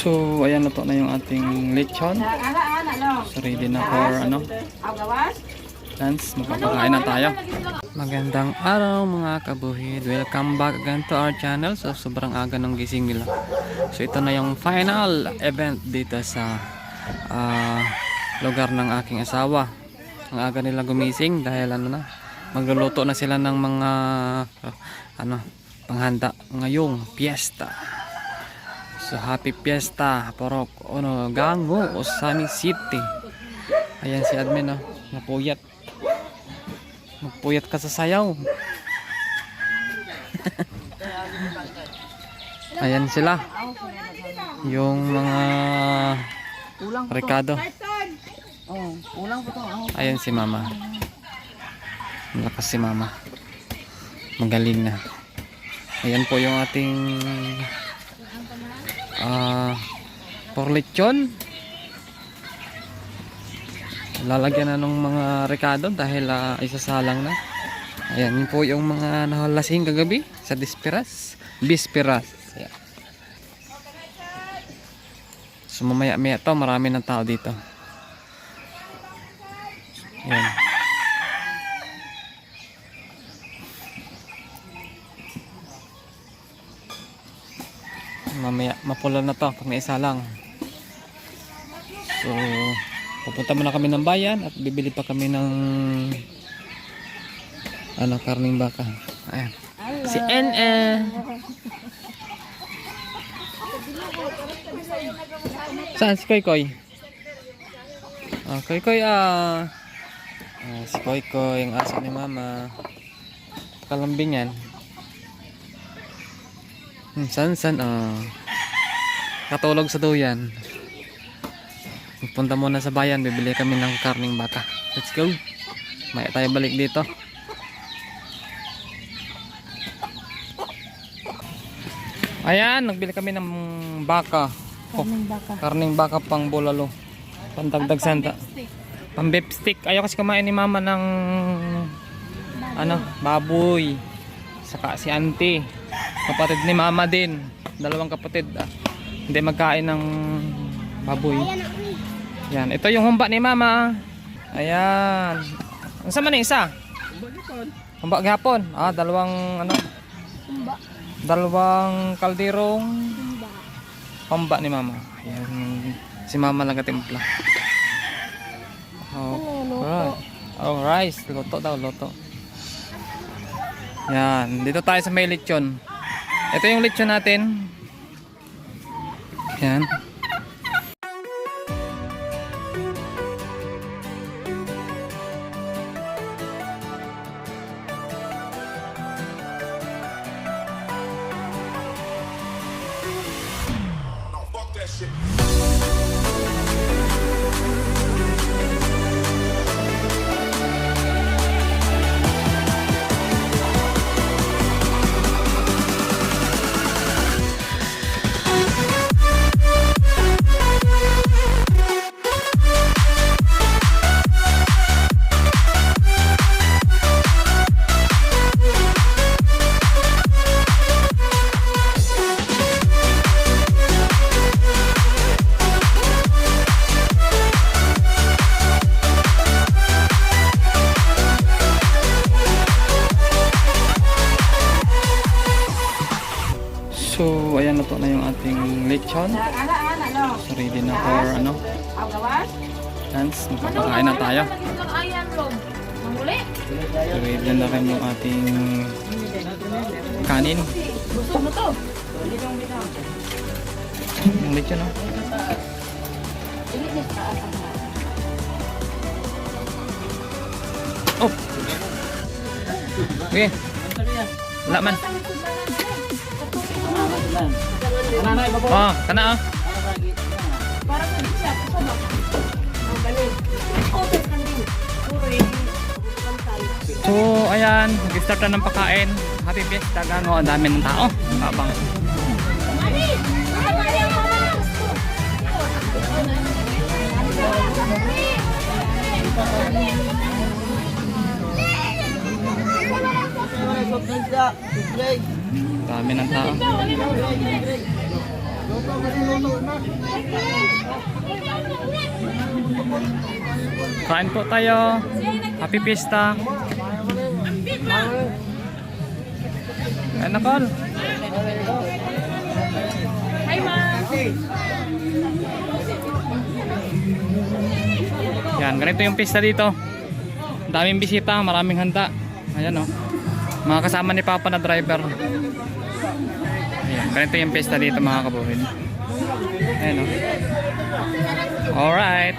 So, ayan na to na yung ating lechon. So, ready na for ano, lunch. Magpapakain na tayo. Magandang araw mga kabuhid. Welcome back again to our channel. So, sobrang aga ng gising nila. So, ito na yung final event dito sa ah, lugar ng aking asawa. Ang aga nila gumising dahil ano na, magluluto na sila ng mga ah, ano, panghanda ngayong piyesta. So happy fiesta Porok ano Gango Osami City. Ayan si admin oh, napuyat. Magpuyat ka sa sayaw. Ayan sila. Yung mga Ricardo. Ayan si mama. Malakas si mama. Magaling na. Ayan po yung ating ah por lechon. Lalagyan na ng mga rekado dahil ah, isasalang na. Ayan yun po yung mga nahalasing kagabi sa disperas. Bisperas. Ayan. So mamaya maya to marami ng tao dito. Ayan. Mamaya, mapula na to pag naisa lang. So, pupunta muna kami ng bayan at bibili pa kami ng ano, karning baka. Ayan. Si NN. Saan si Koy Koy? Ah, Koy Koy ah. Ah, si Koy Koy, ang aso ni Mama. Kalambing yan. Hmm, san san ah. Katulog sa duyan. Punta muna sa bayan, bibili kami ng karning baka. Let's go. Maya tayo balik dito. Ayan, nagbili kami ng baka. Oh, Karning baka. karning baka pang bulalo. Pantagdag santa. Pang beef stick. Ayaw kasi kumain ni mama ng ano, baboy. Saka si auntie. Kapatid ni mama din. Dalawang kapatid. Ah. Hindi magkain ng baboy. Yan. Ito yung humba ni mama. Ayan. Ang sama na isa? Humba gapon. Ah, dalawang ano? Dalawang kalderong humba ni mama. Ayan. Si mama lang katimpla. Oh, right. Oh, rice. Luto daw, luto. Yan. Dito tayo sa may lechon. Ito yung lechon natin. Yan. So, ayan na po na yung ating lechon. So, ready na for ano, lunch. Magpapakain na tayo. So, ready na rin yung ating kanin. Gusto mo to? Yung lechon, no? At Oh! Okay. Wala man. Oh, kana ah. Parang hindi siya. Gusto mo? Ang galing. Kanding. Puro yung pantay. So, ayan, nag-start na ng pagkain. Happy Fiesta, gano, ang dami ng tao. Abang. Dami ng tao. Kain po tayo. Happy Fiesta. Ayan na, Col. Hi, ma! Yan, ganito yung pista dito. Daming bisita, maraming handa. Ayan o. Mga kasama ni Papa na driver. Ayan, ganito yung pista dito mga kabuhin. Ayan o. Alright.